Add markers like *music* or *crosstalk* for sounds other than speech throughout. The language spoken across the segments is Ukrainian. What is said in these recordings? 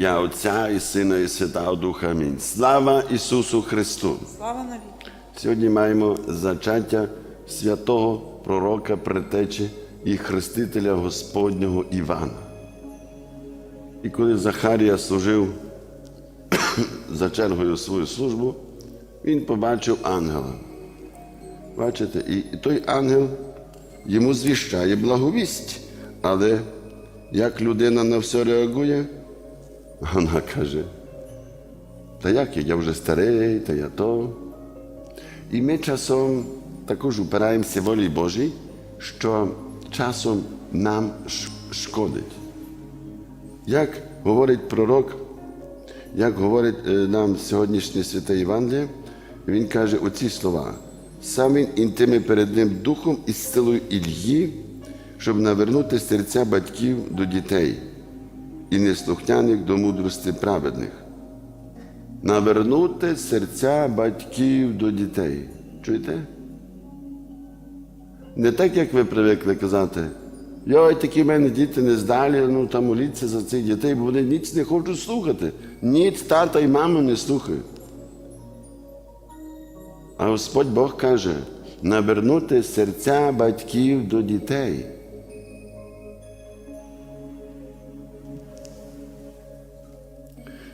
ім'я Отця і Сина, і Святого Духа. Амінь. Слава Ісусу Христу! Слава навіки. Сьогодні маємо зачаття святого пророка, предтечі і хрестителя Господнього Івана. І коли Захарія служив *coughs* за чергою свою службу, він побачив ангела. Бачите, і той ангел йому звіщає благовість, але як людина на все реагує, вона каже, та як я, я вже старий, та я то. І ми часом також упираємося волі Божій, що часом нам шкодить. Як говорить пророк, як говорить е, нам сьогоднішнє святе Євангеліє, він каже оці слова. Сам він інтиме перед ним духом і силою Ільї, щоб навернути серця батьків до дітей і неслухняних до мудрості праведних навернути серця батьків до дітей. Чуєте? Не так, як ви привикли казати. Йой, такі в мене діти не здалі, ну там моліться за цих дітей, бо вони ніч не хочуть слухати. Ніч тата і маму не слухають. А Господь Бог каже: навернути серця батьків до дітей.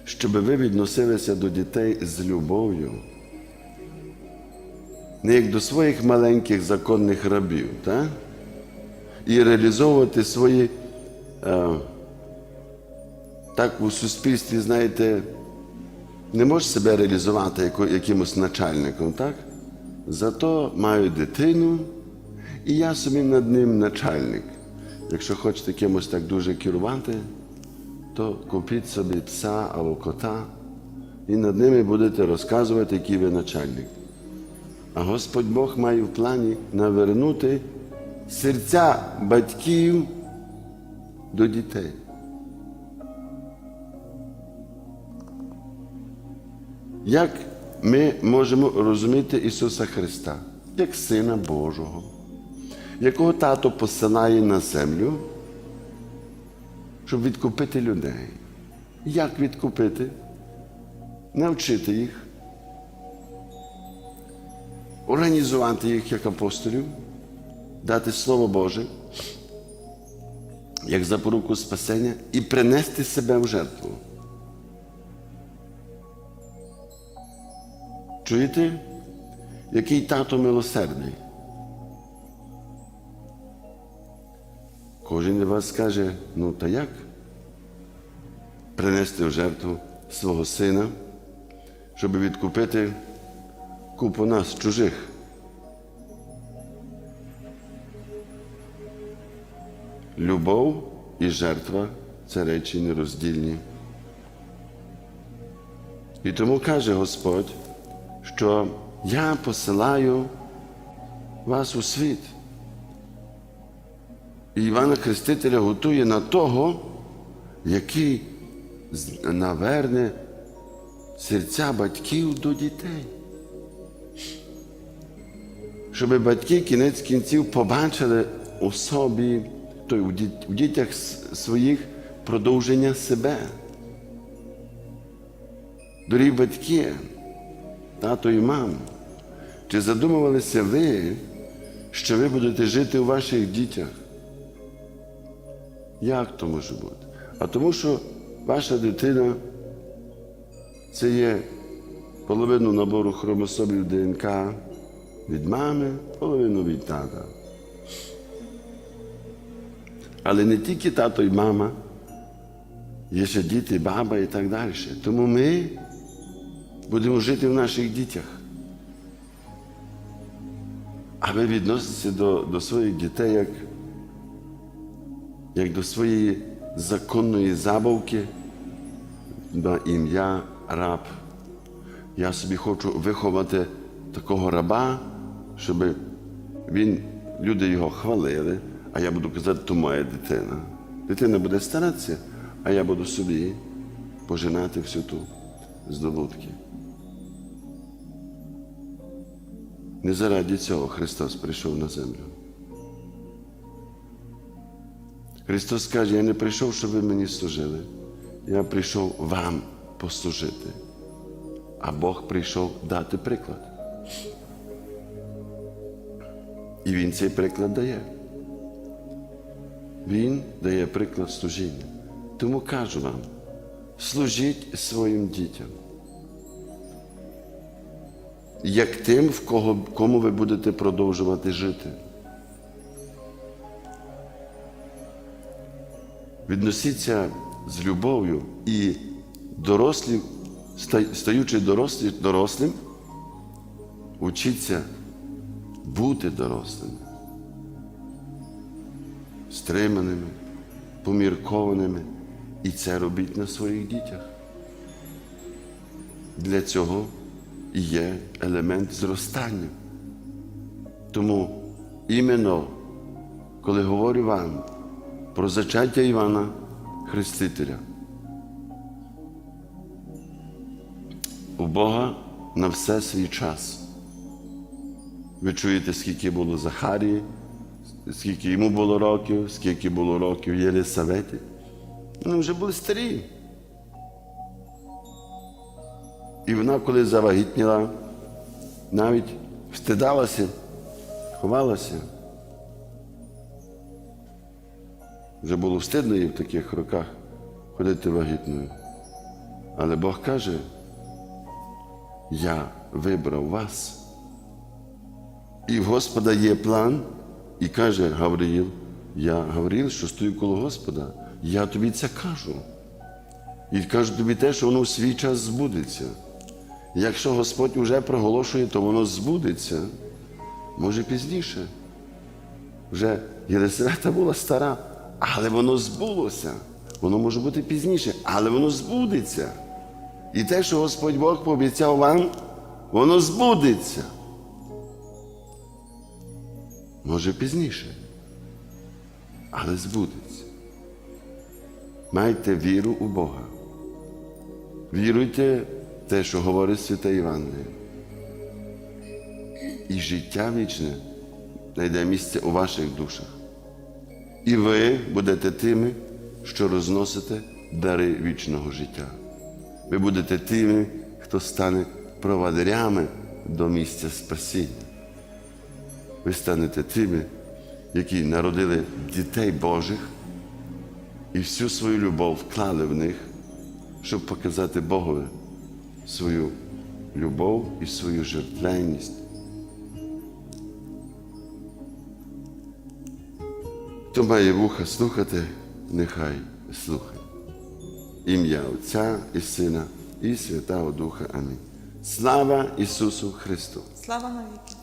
Щоб ви відносилися до дітей з любов'ю, не як до своїх маленьких законних рабів, так? і реалізовувати свої, е, так у суспільстві, знаєте, не можеш себе реалізувати якимось начальником, так? Зато маю дитину, і я собі над ним начальник. Якщо хочете кимось так дуже керувати, то купіть собі пса або кота і над ними будете розказувати, який ви начальник. А Господь Бог має в плані навернути серця батьків до дітей. Як ми можемо розуміти Ісуса Христа як Сина Божого, якого тато посилає на землю? Щоб відкупити людей. Як відкупити? Навчити їх, організувати їх як апостолів, дати Слово Боже, як запоруку спасення і принести себе в жертву. Чуєте, який тато милосердний? Кожен вас скаже, ну та як? Принести в жертву свого сина, щоб відкупити купу нас, чужих. Любов і жертва це речі нероздільні. І тому каже Господь, що я посилаю вас у світ. Івана Хрестителя готує на того, який наверне серця батьків до дітей. Щоб батьки кінець кінців побачили у собі, той, у, у дітях своїх продовження себе. Дорогі батьки, тато і мам, чи задумувалися ви, що ви будете жити у ваших дітях? Як то може бути? А тому, що ваша дитина це є половину набору хромосомів ДНК від мами, половину від тата. Але не тільки тато і мама, є ще діти, баба і так далі. Тому ми будемо жити в наших дітях. А ви відноситеся до, до своїх дітей як як до своєї законної забавки на ім'я раб. Я собі хочу виховати такого раба, щоб він, люди його хвалили, а я буду казати, то моя дитина. Дитина буде старатися, а я буду собі пожинати всю ту здобутки. Не заради цього Христос прийшов на землю. Христос каже, я не прийшов, щоб ви мені служили. Я прийшов вам послужити, а Бог прийшов дати приклад. І Він цей приклад дає. Він дає приклад служіння. Тому кажу вам, служіть своїм дітям. Як тим, в кого, кому ви будете продовжувати жити. Відносіться з любов'ю і дорослі, стаючи дорослі, дорослим, учіться бути дорослими, стриманими, поміркованими. І це робіть на своїх дітях. Для цього є елемент зростання. Тому іменно, коли говорю вам про зачаття Івана Хрестителя, у Бога на все свій час. Ви чуєте, скільки було Захарії, скільки йому було років, скільки було років Єлисаветі. Вони вже були старі. І вона, коли завагітніла, навіть встидалася, ховалася. Вже було встидно їй в таких роках ходити вагітною. Але Бог каже, я вибрав вас. І в Господа є план, і каже Гавриїл, я Гавриїл, що стою коло Господа, я тобі це кажу. І кажу тобі те, що воно в свій час збудеться. Якщо Господь вже проголошує, то воно збудеться. Може пізніше. Вже Єлисавета була стара, але воно збулося. Воно може бути пізніше, але воно збудеться. І те, що Господь Бог пообіцяв вам, воно збудеться. Може пізніше, але збудеться. Майте віру у Бога. Віруйте в те, що говорить Святе Євангеліє. І життя вічне знайде місце у ваших душах. І ви будете тими, що розносите дари вічного життя. Ви будете тими, хто стане провадирями до місця спасіння. Ви станете тими, які народили дітей Божих і всю свою любов вклали в них, щоб показати Богові свою любов і свою жертвенність. Хто має вуха слухати, нехай слухає. Ім'я Отця і Сина і Святого Духа. Амінь. Слава Ісусу Христу! Слава навіки.